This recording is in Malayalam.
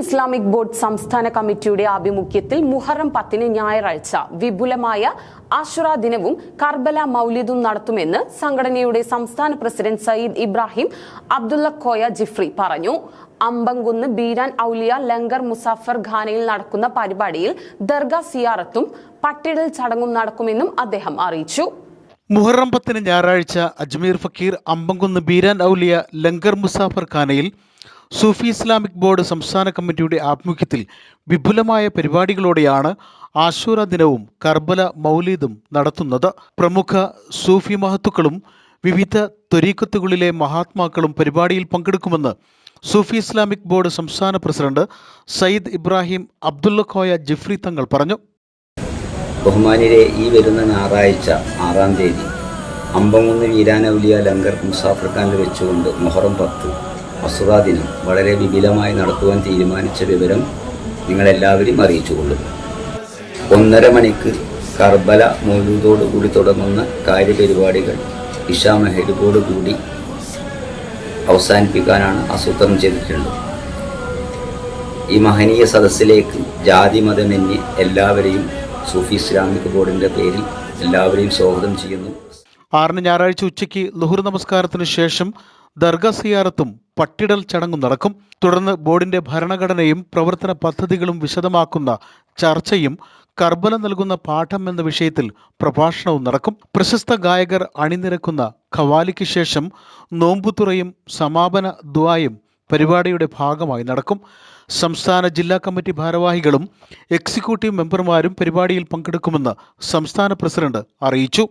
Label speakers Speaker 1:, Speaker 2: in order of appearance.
Speaker 1: ഇസ്ലാമിക് ബോർഡ് സംസ്ഥാന കമ്മിറ്റിയുടെ ആഭിമുഖ്യത്തിൽ മുഹറം പത്തിന് ഞായറാഴ്ച വിപുലമായ ആഷുറ ദിനവും കർബല മൗലിദും നടത്തുമെന്ന് സംഘടനയുടെ സംസ്ഥാന പ്രസിഡന്റ് സയ്യിദ് ഇബ്രാഹിം അബ്ദുള്ള കോയ ജിഫ്രി പറഞ്ഞു. അമ്പങ്കുന്ന് ബീരാൻ ഔലിയ ലങ്കർ മുസാഫർ ഖാനയിൽ നടക്കുന്ന പരിപാടിയിൽ ദർഗ സിയാറത്തും പട്ടിടൽ ചടങ്ങും നടക്കുമെന്നും അദ്ദേഹം അറിയിച്ചു.
Speaker 2: മുഹറം പത്തിന് ഞായറാഴ്ച അജ്മീർ ഫക്കീർ അമ്പംകുന്ന് ബീരാൻ ഔലിയ ലങ്കർ മുസാഫർ ഖാനയിൽ സൂഫി ഇസ്ലാമിക് ബോർഡ് സംസ്ഥാന കമ്മിറ്റിയുടെ ആഭിമുഖ്യത്തിൽ വിപുലമായ പരിപാടികളോടെയാണ് ആശൂറ ദിനവും കർബല മൗലീദും നടത്തുന്നത്. പ്രമുഖ സൂഫി മഹത്തുക്കളും വിവിധ ത്വരീക്കത്തുകളിലെ മഹാത്മാക്കളും പരിപാടിയിൽ പങ്കെടുക്കുമെന്ന് സൂഫി ഇസ്ലാമിക് ബോർഡ് സംസ്ഥാന പ്രസിഡന്റ് സയ്യിദ് ഇബ്രാഹിം അബ്ദുള്ള കോയ ജിഫ്രി തങ്ങൾ പറഞ്ഞു.
Speaker 3: ബഹുമാനിരെ ഈ വരുന്ന ഞായറാഴ്ച ആറാം തീയതി അമ്പമൂന്ന് വീരാനൗലിയ ലങ്കർ മുസാഫർ ഖാനിൽ വെച്ചുകൊണ്ട് മൊഹറം പത്ത് അസുറാ ദിനം വളരെ വിപുലമായി നടത്തുവാൻ തീരുമാനിച്ച വിവരം നിങ്ങളെല്ലാവരും അറിയിച്ചുകൊള്ളുക ഒന്നര മണിക്ക് കർബല കൂടി തുടങ്ങുന്ന കാര്യപരിപാടികൾ ഇഷാ മെഹരിബോട് കൂടി അവസാനിപ്പിക്കാനാണ് ആസൂത്രണം ചെയ്തിട്ടുള്ളത്. ഈ മഹനീയ സദസ്സിലേക്ക് ജാതി മതമെന്യേ എല്ലാവരെയും സൂഫി ഇസ്ലാമിക് ബോർഡിന്റെ പേരിൽ എല്ലാവരെയും സ്വാഗതം ചെയ്യുന്നു.
Speaker 2: ആറിന് ഞായറാഴ്ച ഉച്ചയ്ക്ക് ലുഹുർ നമസ്കാരത്തിന് ശേഷം ദർഗ സിയാറത്തും പട്ടിടൽ ചടങ്ങും നടക്കും. തുടർന്ന് ബോർഡിന്റെ ഭരണഘടനയും പ്രവർത്തന പദ്ധതികളും വിശദമാക്കുന്ന ചർച്ചയും കർബല നൽകുന്ന പാഠം എന്ന വിഷയത്തിൽ പ്രഭാഷണവും നടക്കും. പ്രശസ്ത ഗായകർ അണിനിരക്കുന്ന ഖവാലിക്ക് ശേഷം നോമ്പുതുറയും സമാപന ദ്വായും പരിപാടിയുടെ ഭാഗമായി നടക്കും. സംസ്ഥാന ജില്ലാ കമ്മിറ്റി ഭാരവാഹികളും എക്സിക്യൂട്ടീവ് മെമ്പർമാരും പരിപാടിയിൽ പങ്കെടുക്കുമെന്ന് സംസ്ഥാന പ്രസിഡന്റ് അറിയിച്ചു.